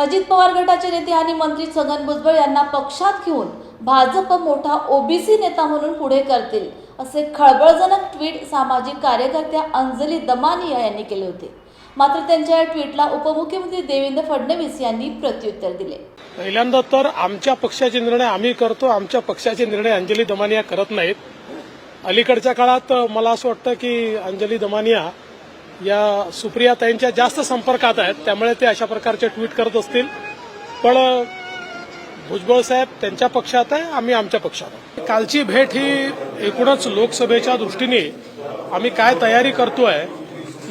अजित पवार गटाचे नेते आणि मंत्री छगन भुजबळ यांना पक्षात घेऊन भाजप मोठा ओबीसी नेता म्हणून पुढे करतील असे खळबळजनक ट्विट सामाजिक कार्यकर्त्या अंजली दमानिया यांनी केले होते. मात्र त्यांच्या या ट्विटला उपमुख्यमंत्री देवेंद्र फडणवीस यांनी प्रत्युत्तर दिले. पहिल्यांदा तर आमच्या पक्षाचे निर्णय आम्ही करतो आमच्या पक्षाचे निर्णय अंजली दमानिया करत नाहीत. अलीकडच्या काळात मला असं वाटतं की अंजली दमानिया या सुप्रिया ताईंच्या जास्त संपर्कात आहेत. त्यामुळे ते अशा प्रकारचे ट्विट करत असतील. पण भुजबळ साहेब त्यांच्या पक्षात आहे आम्ही आमच्या पक्षात आहे. कालची भेट ही एकूणच लोकसभेच्या दृष्टीने आम्ही काय तयारी करतोय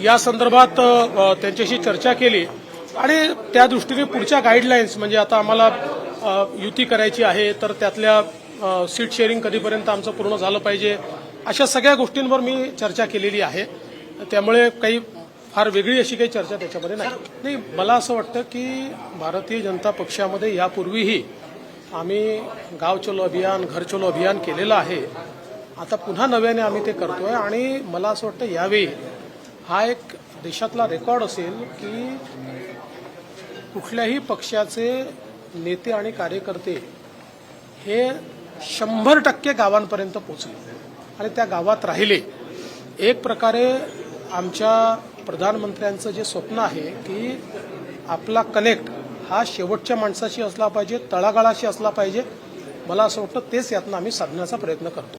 या संदर्भात त्यांच्याशी चर्चा केली. आणि त्या दृष्टीने पुढच्या गाईडलाईन्स म्हणजे आता आम्हाला युती करायची आहे तर त्यातल्या सीट शेअरिंग कधीपर्यंत आमचं पूर्ण झालं पाहिजे अशा सगळ्या गोष्टींवर मी चर्चा केलेली आहे. त्यामुळे काही फार वेगळी अशी काही चर्चा त्याच्यामध्ये नाही. नाही मला असं वाटतं की भारतीय जनता पक्षामध्ये यापूर्वीही आम्ही गाव चलो अभियान घर चलो अभियान केलेलं आहे. आता पुन्हा नव्याने आम्ही ते करतोय आणि मला असं वाटतं यावेळी हा एक देशातला रेकॉर्ड असेल की कुठल्याही पक्षाचे नेते आणि कार्यकर्ते हे शंभर टक्के गावांपर्यंत पोचले आणि त्या गावात राहिले. एक प्रकारे आमच्या प्रधानमंत्र्यांचं जे स्वप्न आहे की आपला कनेक्ट हा शेवटच्या माणसाशी असला पाहिजे तळागाळाशी असला पाहिजे. मला असं वाटतं तेच यातनं आम्ही साधण्याचा प्रयत्न करतो.